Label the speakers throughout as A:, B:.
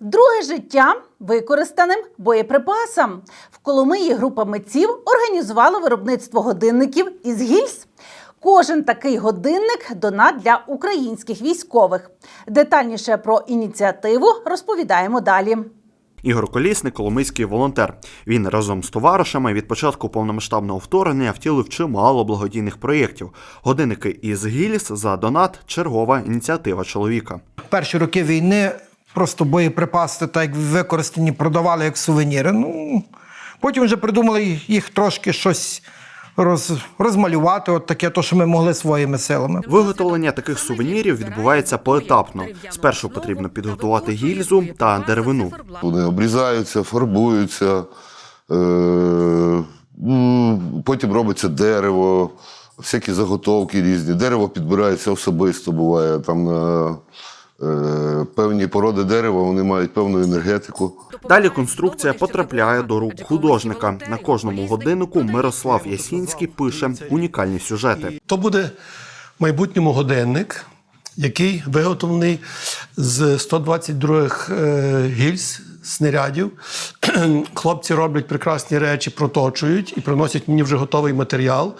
A: Друге життя використаним боєприпасам. В Коломиї група митців організувала виробництво годинників із гільз. Кожен такий годинник донат для українських військових. Детальніше про ініціативу розповідаємо далі.
B: Ігор Колісник, коломийський волонтер. Він разом з товаришами від початку повномасштабного вторгнення втілив чимало благодійних проєктів. Годинники із гільз за донат чергова ініціатива чоловіка.
C: перші роки війни просто боєприпаси, так як використані, продавали як сувеніри. Ну, потім вже придумали їх трошки щось роз, розмалювати, от таке, то, що ми могли своїми силами.
B: Виготовлення таких сувенірів відбувається поетапно. Спершу потрібно підготувати гільзу та деревину.
D: Вони обрізаються, фарбуються, е, потім робиться дерево, всякі заготовки різні. Дерево підбирається особисто, буває там на е, певні породи дерева, вони мають певну енергетику.
B: Далі конструкція потрапляє до рук художника. На кожному годиннику Мирослав Ясінський пише унікальні сюжети.
E: То буде в майбутньому годинник, який виготовлений з 122 е, гільз, снарядів. Хлопці роблять прекрасні речі, проточують і приносять мені вже готовий матеріал.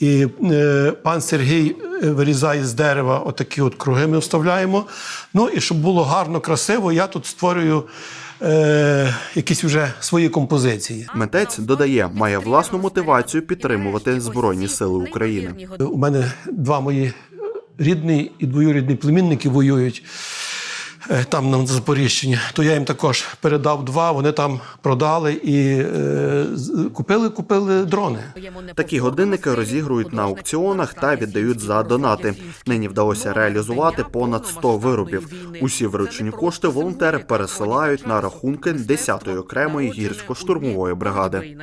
E: І е, пан Сергій е, вирізає з дерева отакі от круги, ми вставляємо. Ну і щоб було гарно, красиво, я тут створюю е, якісь вже свої композиції.
B: Митець додає, має власну мотивацію підтримувати Збройні Сили України.
E: У мене два мої рідні і двоюрідні племінники воюють там на Запоріжчині. То я їм також передав два, вони там продали і е, купили, купили дрони.
B: Такі годинники розігрують на аукціонах та віддають за донати. Нині вдалося реалізувати понад 100 виробів. Усі виручені кошти волонтери пересилають на рахунки 10-ї окремої гірсько-штурмової бригади.